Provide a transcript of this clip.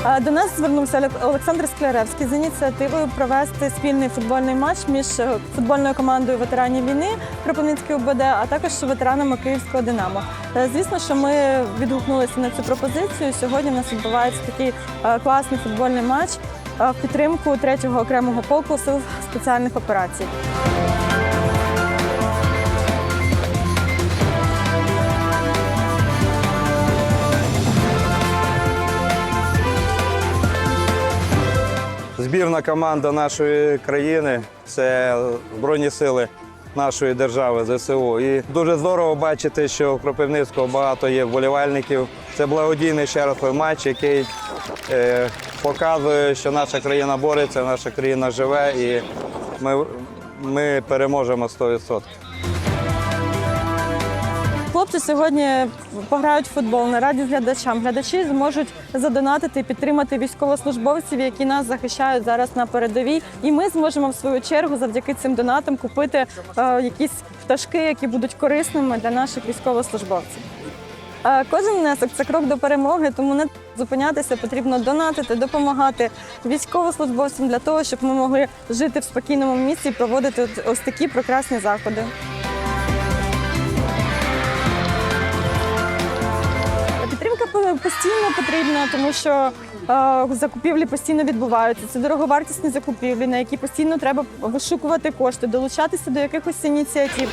До нас звернувся Олександр Скляревський з ініціативою провести спільний футбольний матч між е, футбольною командою ветеранів війни Кропивницький УБД, а також ветеранами Київського Динамо. Е, Звісно, що ми відгукнулися на цю пропозицію. Сьогодні в нас відбувається такий е, класний футбольний матч в підтримку третього окремого полку сил спеціальних операцій. Збірна команда нашої країни це Збройні сили нашої держави ЗСУ. І дуже здорово бачити, що в Кропивницького багато є вболівальників. Це благодійний ще раз матч, який е, показує, що наша країна бореться, наша країна живе і ми, ми переможемо 100%. Хлопці сьогодні пограють в футбол на радість глядачам. Глядачі зможуть задонатити і підтримати військовослужбовців, які нас захищають зараз на передовій. І ми зможемо в свою чергу завдяки цим донатам купити е, якісь пташки, які будуть корисними для наших військовослужбовців. Е, Кожен внесок це крок до перемоги, тому не зупинятися, потрібно донатити, допомагати військовослужбовцям для того, щоб ми могли жити в спокійному місці і проводити ось такі прекрасні заходи. Постійно потрібна, тому що е, закупівлі постійно відбуваються. Це дороговартісні закупівлі, на які постійно треба вишукувати кошти, долучатися до якихось ініціатив.